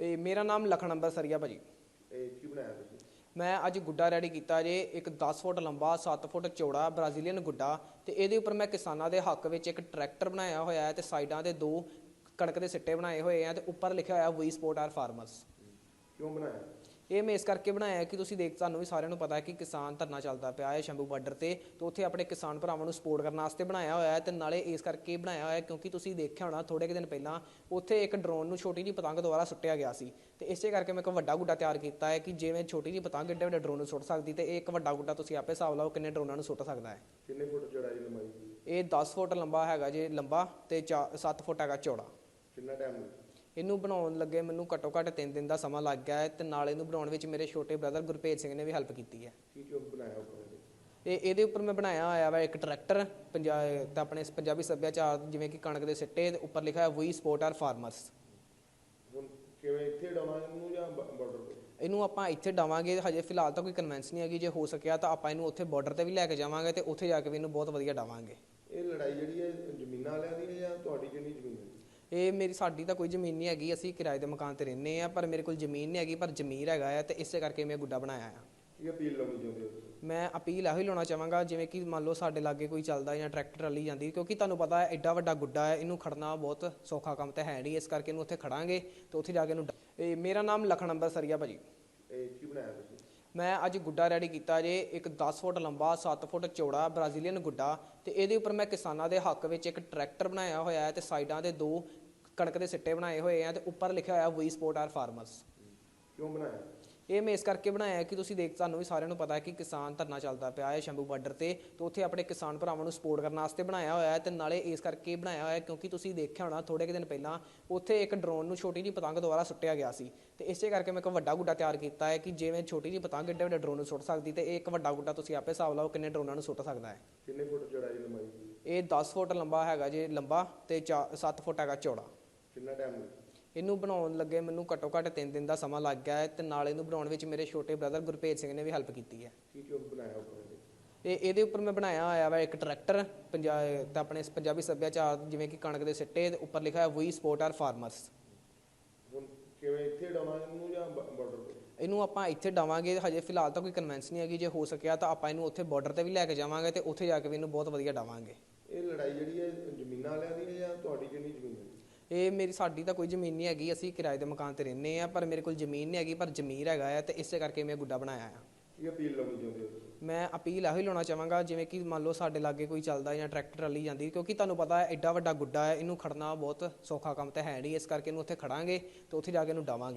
ਇਹ ਮੇਰਾ ਨਾਮ ਲਖਨ ਅੰਬਰ ਸਰੀਆ ਭਾਜੀ। ਇਹ ਕੀ ਬਣਾਇਆ ਤੁਸੀਂ? ਮੈਂ ਅੱਜ ਗੁੱਡਾ ਰੈਡੀ ਕੀਤਾ ਜੇ ਇੱਕ 10 ਫੁੱਟ ਲੰਬਾ 7 ਫੁੱਟ ਚੌੜਾ ਬ੍ਰਾਜ਼ੀਲੀਅਨ ਗੁੱਡਾ ਤੇ ਇਹਦੇ ਉੱਪਰ ਮੈਂ ਕਿਸਾਨਾਂ ਦੇ ਹੱਕ ਵਿੱਚ ਇੱਕ ਟਰੈਕਟਰ ਬਣਾਇਆ ਹੋਇਆ ਹੈ ਤੇ ਸਾਈਡਾਂ ਤੇ ਦੋ ਕਣਕ ਦੇ ਸਿੱਟੇ ਬਣਾਏ ਹੋਏ ਆ ਤੇ ਉੱਪਰ ਲਿਖਿਆ ਹੋਇਆ ਵੀ ਸਪੋਰਟ ਆਰ ਫਾਰਮਰਸ ਕਿਉਂ ਬਣਾਇਆ? ਇਹ ਮੈਂ ਇਸ ਕਰਕੇ ਬਣਾਇਆ ਕਿ ਤੁਸੀਂ ਦੇਖ ਤੁਹਾਨੂੰ ਵੀ ਸਾਰਿਆਂ ਨੂੰ ਪਤਾ ਹੈ ਕਿ ਕਿਸਾਨ ਧਰਨਾ ਚੱਲਦਾ ਪਿਆ ਹੈ ਸ਼ੰਭੂ ਬਾਰਡਰ ਤੇ ਤੇ ਉੱਥੇ ਆਪਣੇ ਕਿਸਾਨ ਭਰਾਵਾਂ ਨੂੰ ਸਪੋਰਟ ਕਰਨ ਵਾਸਤੇ ਬਣਾਇਆ ਹੋਇਆ ਹੈ ਤੇ ਨਾਲੇ ਇਸ ਕਰਕੇ ਬਣਾਇਆ ਹੋਇਆ ਕਿਉਂਕਿ ਤੁਸੀਂ ਦੇਖਿਆ ਹੋਣਾ ਥੋੜੇ ਕੁ ਦਿਨ ਪਹਿਲਾਂ ਉੱਥੇ ਇੱਕ ਡਰੋਨ ਨੂੰ ਛੋਟੀ ਜਿਹੀ ਪਤੰਗ ਦੁਆਰਾ ਸੁੱਟਿਆ ਗਿਆ ਸੀ ਤੇ ਇਸੇ ਕਰਕੇ ਮੈਂ ਇੱਕ ਵੱਡਾ ਗੁੱਡਾ ਤਿਆਰ ਕੀਤਾ ਹੈ ਕਿ ਜਿਵੇਂ ਛੋਟੀ ਜਿਹੀ ਪਤੰਗ ਏਡੇ ਵੱਡੇ ਡਰੋਨ ਨੂੰ ਸੁੱਟ ਸਕਦੀ ਤੇ ਇਹ ਇੱਕ ਵੱਡਾ ਗੁੱਡਾ ਤੁਸੀਂ ਆਪੇ ਹਿਸਾਬ ਲਾਓ ਕਿੰਨੇ ਡਰੋਨਾਂ ਨੂੰ ਸੁੱਟ ਸਕਦਾ ਹੈ। ਕਿੰਨੇ ਫੁੱਟ ਚੌੜਾਈ ਲੰਬਾਈ? ਇਹ 10 ਫੁੱਟ ਲੰਬਾ ਹੈਗਾ ਜੇ ਲੰਬਾ ਤੇ 7 ਫੁੱਟ ਹੈਗਾ ਚੌੜਾ। ਕਿੰਨਾ ਟਾਈਮ ਇਹਨੂੰ ਬਣਾਉਣ ਲੱਗੇ ਮੈਨੂੰ ਘੱਟੋ ਘੱਟ 3 ਦਿਨ ਦਾ ਸਮਾਂ ਲੱਗ ਗਿਆ ਹੈ ਤੇ ਨਾਲ ਇਹਨੂੰ ਬਣਾਉਣ ਵਿੱਚ ਮੇਰੇ ਛੋਟੇ ਬ੍ਰਦਰ ਗੁਰਪ੍ਰੀਤ ਸਿੰਘ ਨੇ ਵੀ ਹੈਲਪ ਕੀਤੀ ਹੈ। ਕੀ ਕਿਉਂ ਬਣਾਇਆ ਉੱਪਰ ਇਹਦੇ? ਇਹ ਇਹਦੇ ਉੱਪਰ ਮੈਂ ਬਣਾਇਆ ਹੋਇਆ ਵਾ ਇੱਕ ਟਰੈਕਟਰ ਪੰਜਾਬ ਤਾਂ ਆਪਣੇ ਪੰਜਾਬੀ ਸੱਭਿਆਚਾਰ ਜਿਵੇਂ ਕਿ ਕਣਕ ਦੇ ਸਿੱਟੇ ਤੇ ਉੱਪਰ ਲਿਖਿਆ ਹੋਇਆ ਵੀ ਸਪੋਰਟ ਆਰ ਫਾਰਮਰਸ ਹੁਣ ਕਿਵੇਂ ਇੱਥੇ ਡਾਉਣਾ ਇਹਨੂੰ ਜਾਂ ਬਾਰਡਰ ਤੇ? ਇਹਨੂੰ ਆਪਾਂ ਇੱਥੇ ਡਾਵਾਂਗੇ ਹਜੇ ਫਿਲਹਾਲ ਤਾਂ ਕੋਈ ਕਨਵੈਂਸ ਨਹੀਂ ਹੈਗੀ ਜੇ ਹੋ ਸਕਿਆ ਤਾਂ ਆਪਾਂ ਇਹਨੂੰ ਉੱਥੇ ਬਾਰਡਰ ਤੇ ਵੀ ਲੈ ਕੇ ਜਾਵਾਂਗੇ ਤੇ ਉੱਥੇ ਜਾ ਕੇ ਵੀ ਇਹਨੂੰ ਬਹੁਤ ਵਧੀਆ ਡਾਵਾਂਗੇ। ਇਹ ਲੜਾਈ ਜਿਹੜੀ ਹੈ ਜ਼ਮੀਨਾਂ ਵਾਲਿਆਂ ਦੀ ਹੈ ਜਾਂ ਤੁਹਾਡੀ ਕਿੰਨੀ ਜ਼ਮੀਨ ਹੈ? ਇਹ ਮੇਰੀ ਸਾਡੀ ਤਾਂ ਕੋਈ ਜ਼ਮੀਨ ਨਹੀਂ ਹੈਗੀ ਅਸੀਂ ਕਿਰਾਏ ਦੇ ਮਕਾਨ ਤੇ ਰਹਿੰਦੇ ਆ ਪਰ ਮੇਰੇ ਕੋਲ ਜ਼ਮੀਨ ਨਹੀਂ ਹੈਗੀ ਪਰ ਜ਼ਮੀਰ ਹੈਗਾ ਆ ਤੇ ਇਸੇ ਕਰਕੇ ਮੈਂ ਗੁੱਡਾ ਬਣਾਇਆ ਆ। ਕੀ ਅਪੀਲ ਲਾਉਣੀ ਚਾਹੁੰਦੇ ਹੋ ਤੁਸੀਂ? ਮੈਂ ਅਪੀਲ ਇਹੋ ਹੀ ਲਾਉਣਾ ਚਾਹਾਂਗਾ ਜਿਵੇਂ ਕਿ ਮੰਨ ਲਓ ਸਾਡੇ ਲਾਗੇ ਕੋਈ ਚੱਲਦਾ ਜਾਂ ਟਰੈਕਟਰ ਰਲੀ ਜਾਂਦੀ ਕਿਉਂਕਿ ਤੁਹਾਨੂੰ ਪਤਾ ਹੈ ਐਡਾ ਵੱਡਾ ਗੁੱਡਾ ਹੈ ਇਹਨੂੰ ਖੜਨਾ ਬਹੁਤ ਸੌਖਾ ਕੰਮ ਤਾਂ ਹੈ ਨਹੀਂ ਇਸ ਕਰਕੇ ਇਹਨੂੰ ਉੱਥੇ ਖੜਾਂਗੇ ਤੇ ਉੱਥੇ ਜਾ ਕੇ ਇਹਨੂੰ ਡ- ਇਹ ਮੇਰਾ ਨਾਮ ਲਖਨ ਅੰਬਰ ਸਰੀਆ ਭਾਜੀ। ਇਹ ਕੀ ਬਣਾਇਆ ਤੁਸੀਂ? ਮੈਂ ਅੱਜ ਗੁੱਡਾ ਰੈਡੀ ਕੀਤਾ ਜੇ, ਇੱਕ 10 ਫੁੱਟ ਲੰਬਾ 7 ਫੁੱਟ ਚੌੜਾ ਬ੍ਰਾਜ਼ੀਲੀਅਨ ਗੁੱਡਾ ਤੇ ਇਹਦੇ ਉੱਪਰ ਮੈਂ ਕਿਸਾਨਾਂ ਦੇ ਹੱਕ ਵਿੱਚ ਇੱਕ ਟਰੈਕਟਰ ਬਣਾਇਆ ਹੋਇਆ ਹੈ ਤੇ ਸਾਈਡਾਂ ਦੇ ਦੋ ਕਣਕ ਦੇ ਸਿੱਟੇ ਬਣਾਏ ਹੋਏ ਆ ਤੇ ਉੱਪਰ ਲਿਖਿਆ ਹੋਇਆ ਵੀ ਸਪੋਰਟ ਆਰ ਫਾਰਮਰਸ ਕਿਉਂ ਬਣਾਇਆ? ਇਹ ਮੈਂ ਇਸ ਕਰਕੇ ਬਣਾਇਆ ਕਿ ਤੁਸੀਂ ਦੇਖ ਤੁਹਾਨੂੰ ਵੀ ਸਾਰਿਆਂ ਨੂੰ ਪਤਾ ਹੈ ਕਿ ਕਿਸਾਨ ਧਰਨਾ ਚੱਲਦਾ ਪਿਆ ਹੈ ਸ਼ੰਭੂ ਬਾਰਡਰ ਤੇ ਤੇ ਉੱਥੇ ਆਪਣੇ ਕਿਸਾਨ ਭਰਾਵਾਂ ਨੂੰ ਸਪੋਰਟ ਕਰਨ ਵਾਸਤੇ ਬਣਾਇਆ ਹੋਇਆ ਹੈ ਤੇ ਨਾਲੇ ਇਸ ਕਰਕੇ ਬਣਾਇਆ ਹੋਇਆ ਕਿਉਂਕਿ ਤੁਸੀਂ ਦੇਖਿਆ ਹੋਣਾ ਥੋੜੇ ਕੁ ਦਿਨ ਪਹਿਲਾਂ ਉੱਥੇ ਇੱਕ ਡਰੋਨ ਨੂੰ ਛੋਟੀ ਜਿਹੀ ਪਤੰਗ ਦੁਆਰਾ ਸੁੱਟਿਆ ਗਿਆ ਸੀ ਤੇ ਇਸੇ ਕਰਕੇ ਮੈਂ ਇੱਕ ਵੱਡਾ ਗੁੱਡਾ ਤਿਆਰ ਕੀਤਾ ਹੈ ਕਿ ਜਿਵੇਂ ਛੋਟੀ ਜਿਹੀ ਪਤੰਗ ਏਡੇ ਵੱਡੇ ਡਰੋਨ ਨੂੰ ਸੁੱਟ ਸਕਦੀ ਤੇ ਇਹ ਇੱਕ ਵੱਡਾ ਗੁੱਡਾ ਤੁਸੀਂ ਆਪੇ ਹਿਸਾਬ ਲਾਓ ਕਿੰਨੇ ਡਰੋਨਾਂ ਨੂੰ ਸੁੱਟ ਸਕਦਾ ਹੈ। ਕਿੰਨੇ ਫੁੱਟ ਚੌੜਾਈ ਲੰਬਾਈ? ਇਹ 10 ਫੁੱਟ ਲੰਬਾ ਹੈਗਾ ਜੇ ਲੰਬਾ ਤੇ 7 ਫੁੱਟ ਹੈਗਾ ਚੌੜਾ। ਕਿੰਨਾ ਟਾਈਮ ਲੱਗਾ ਇਹਨੂੰ ਬਣਾਉਣ ਲੱਗੇ ਮੈਨੂੰ ਘੱਟੋ ਘੱਟ 3 ਦਿਨ ਦਾ ਸਮਾਂ ਲੱਗ ਗਿਆ ਹੈ ਤੇ ਨਾਲ ਇਹਨੂੰ ਬਣਾਉਣ ਵਿੱਚ ਮੇਰੇ ਛੋਟੇ ਬ੍ਰਦਰ ਗੁਰਪ੍ਰੀਤ ਸਿੰਘ ਨੇ ਵੀ ਹੈਲਪ ਕੀਤੀ ਹੈ। ਕੀ ਕਿਉਂ ਬਣਾਇਆ ਉੱਪਰ ਇਹਦੇ? ਇਹ ਇਹਦੇ ਉੱਪਰ ਮੈਂ ਬਣਾਇਆ ਹੋਇਆ ਵਾ ਇੱਕ ਟਰੈਕਟਰ ਪੰਜਾਬ ਤਾਂ ਆਪਣੇ ਪੰਜਾਬੀ ਸੱਭਿਆਚਾਰ ਜਿਵੇਂ ਕਿ ਕਣਕ ਦੇ ਸਿੱਟੇ ਤੇ ਉੱਪਰ ਲਿਖਿਆ ਹੋਇਆ ਵੀ ਸਪੋਰਟ ਆਰ ਫਾਰਮਰਸ ਹੁਣ ਕਿਵੇਂ ਇੱਥੇ ਡਾਉਣਾ ਇਹਨੂੰ ਜਾਂ ਬਾਰਡਰ ਤੇ? ਇਹਨੂੰ ਆਪਾਂ ਇੱਥੇ ਡਾਵਾਂਗੇ ਹਜੇ ਫਿਲਹਾਲ ਤਾਂ ਕੋਈ ਕਨਵੈਂਸ ਨਹੀਂ ਹੈਗੀ ਜੇ ਹੋ ਸਕਿਆ ਤਾਂ ਆਪਾਂ ਇਹਨੂੰ ਉੱਥੇ ਬਾਰਡਰ ਤੇ ਵੀ ਲੈ ਕੇ ਜਾਵਾਂਗੇ ਤੇ ਉੱਥੇ ਜਾ ਕੇ ਵੀ ਇਹਨੂੰ ਬਹੁਤ ਵਧੀਆ ਡਾਵਾਂਗੇ। ਇਹ ਲੜਾਈ ਜਿਹੜੀ ਹੈ ਜ਼ਮੀਨਾਂ ਵਾਲਿਆਂ ਦੀ ਹੈ ਜਾਂ ਤੁਹਾਡੀ ਕਿੰਨੀ ਜ਼ਮੀਨ ਹੈ? ਇਹ ਮੇਰੀ ਸਾਡੀ ਤਾਂ ਕੋਈ ਜ਼ਮੀਨ ਨਹੀਂ ਹੈਗੀ ਅਸੀਂ ਕਿਰਾਏ ਦੇ ਮਕਾਨ ਤੇ ਰਹਿੰਦੇ ਆ ਪਰ ਮੇਰੇ ਕੋਲ ਜ਼ਮੀਨ ਨਹੀਂ ਹੈਗੀ ਪਰ ਜ਼ਮੀਰ ਹੈਗਾ ਆ ਤੇ ਇਸੇ ਕਰਕੇ ਮੈਂ ਗੁੱਡਾ ਬਣਾਇਆ ਆ। ਕੀ ਅਪੀਲ ਲਾਉਣੀ ਚਾਹੁੰਦੇ ਹੋ ਮੈਂ ਅਪੀਲ ਇਹੋ ਹੀ ਲਾਉਣਾ ਚਾਹਾਂਗਾ ਜਿਵੇਂ ਕਿ ਮੰਨ ਲਓ ਸਾਡੇ ਲਾਗੇ ਕੋਈ ਚੱਲਦਾ ਜਾਂ ਟਰੈਕਟਰ ਰਲੀ ਜਾਂਦੀ ਕਿਉਂਕਿ ਤੁਹਾਨੂੰ ਪਤਾ ਹੈ ਐਡਾ ਵੱਡਾ ਗੁੱਡਾ ਹੈ ਇਹਨੂੰ ਖੜਨਾ ਬਹੁਤ ਸੌਖਾ ਕੰਮ ਤਾਂ ਹੈ ਨਹੀਂ ਇਸ ਕਰਕੇ ਇਹਨੂੰ ਉੱਥੇ ਖੜਾਂਗੇ ਤੇ ਉੱਥੇ ਜਾ ਕੇ ਇਹਨੂੰ ਡਾਵਾਂਗੇ।